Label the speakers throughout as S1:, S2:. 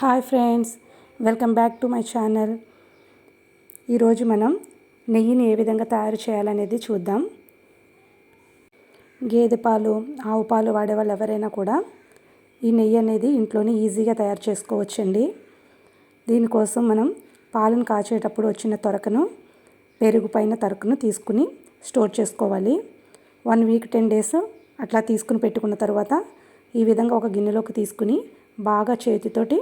S1: Hi friends welcome back to my channel. ఈరోజు మనం నెయ్యిని ఏ విధంగా తయారు చేయాలనేది చూద్దాం. గేదె పాలు ఆవు పాలు వాడే వాళ్ళు ఎవరైనా కూడా ఈ నెయ్యి అనేది ఇంట్లోనే ఈజీగా తయారు చేసుకోవచ్చండి. దీనికోసం మనం పాలను కాచేటప్పుడు వచ్చిన తొరకను పెరుగు పైన తొరకను తీసుకుని స్టోర్ చేసుకోవాలి. వన్ వీక్ టెన్ డేస్ అట్లా తీసుకుని పెట్టుకున్న తర్వాత ఈ విధంగా ఒక గిన్నెలోకి తీసుకుని బాగా చేతితోటి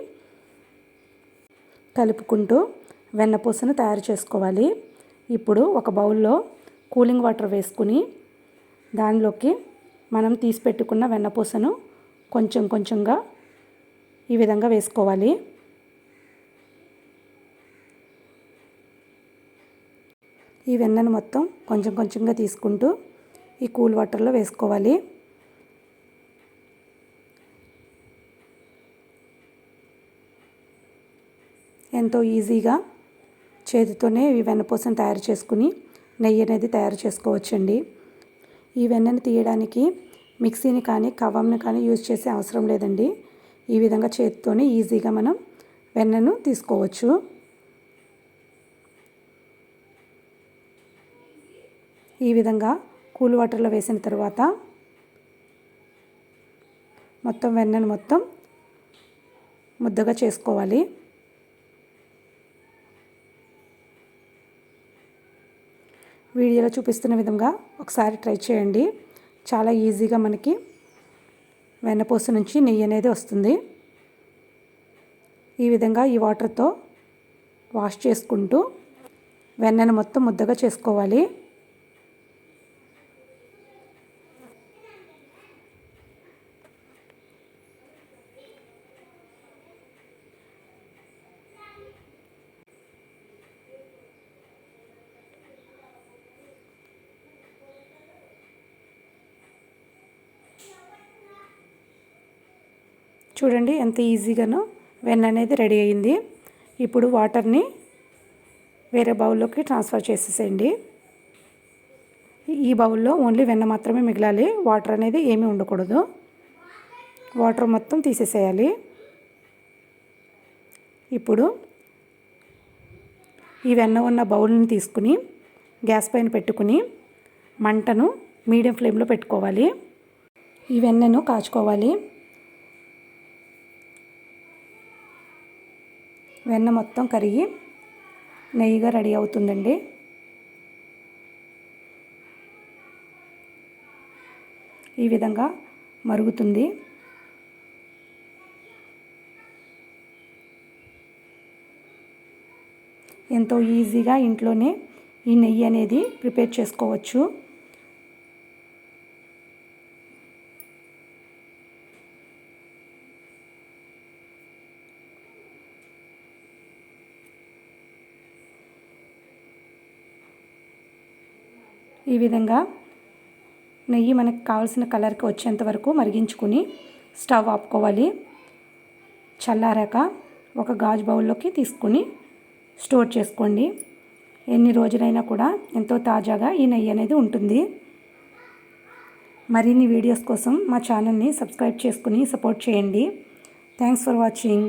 S1: కలుపుకుంటూ వెన్నపూసను తయారు చేసుకోవాలి. ఇప్పుడు ఒక బౌల్లో కూలింగ్ వాటర్ వేసుకుని దానిలోకి మనం తీసి పెట్టుకున్న వెన్నపూసను కొంచెం కొంచెంగా ఈ విధంగా వేసుకోవాలి. ఈ వెన్నను మొత్తం కొంచెం కొంచెంగా తీసుకుంటూ ఈ కూల్ వాటర్లో వేసుకోవాలి. ఎంతో ఈజీగా చేతితోనే ఈ వెన్నపూసను తయారు చేసుకుని నెయ్యి అనేది తయారు చేసుకోవచ్చండి. ఈ వెన్నను తీయడానికి మిక్సీని కానీ కవ్వంని కానీ యూజ్ చేసే అవసరం లేదండి. ఈ విధంగా చేతితోనే ఈజీగా మనం వెన్నను తీసుకోవచ్చు. ఈ విధంగా కూల్ వాటర్లో వేసిన తర్వాత మొత్తం వెన్నను మొత్తం ముద్దగా చేసుకోవాలి. వీడియోలో చూపిస్తున్న విధంగా ఒకసారి ట్రై చేయండి. చాలా ఈజీగా మనకి వెన్నపూస నుంచి నెయ్యి అనేది వస్తుంది. ఈ విధంగా ఈ వాటర్తో వాష్ చేసుకుంటూ వెన్నను మొత్తం ముద్దగా చేసుకోవాలి. చూడండి ఎంత ఈజీగానో వెన్న అనేది రెడీ అయింది ఇప్పుడు వాటర్ని వేరే బౌల్లోకి ట్రాన్స్ఫర్ చేసేసేయండి. ఈ బౌల్లో ఓన్లీ వెన్న మాత్రమే మిగలాలి. వాటర్ అనేది ఏమీ ఉండకూడదు. వాటర్ మొత్తం తీసేసేయాలి. ఇప్పుడు ఈ వెన్న ఉన్న బౌల్ని తీసుకుని గ్యాస్ పైన పెట్టుకుని మంటను మీడియం ఫ్లేమ్లో పెట్టుకోవాలి. ఈ వెన్నను కాచుకోవాలి. వెన్న మొత్తం కరిగి నెయ్యిగా రెడీ అవుతుందండి. ఈ విధంగా మరుగుతుంది. ఎంతో ఈజీగా ఇంట్లోనే ఈ నెయ్యి అనేది ప్రిపేర్ చేసుకోవచ్చు. ఈ విధంగా నెయ్యి మనకు కావాల్సిన కలర్కి వచ్చేంత వరకు మరిగించుకుని స్టవ్ ఆపుకోవాలి. చల్లారాక ఒక గాజు బౌల్లోకి తీసుకుని స్టోర్ చేసుకోండి. ఎన్ని రోజులైనా కూడా ఎంతో తాజాగా ఈ నెయ్యి అనేది ఉంటుంది. మరిన్ని వీడియోస్ కోసం మా ఛానల్ని సబ్స్క్రైబ్ చేసుకుని సపోర్ట్ చేయండి. Thanks for watching.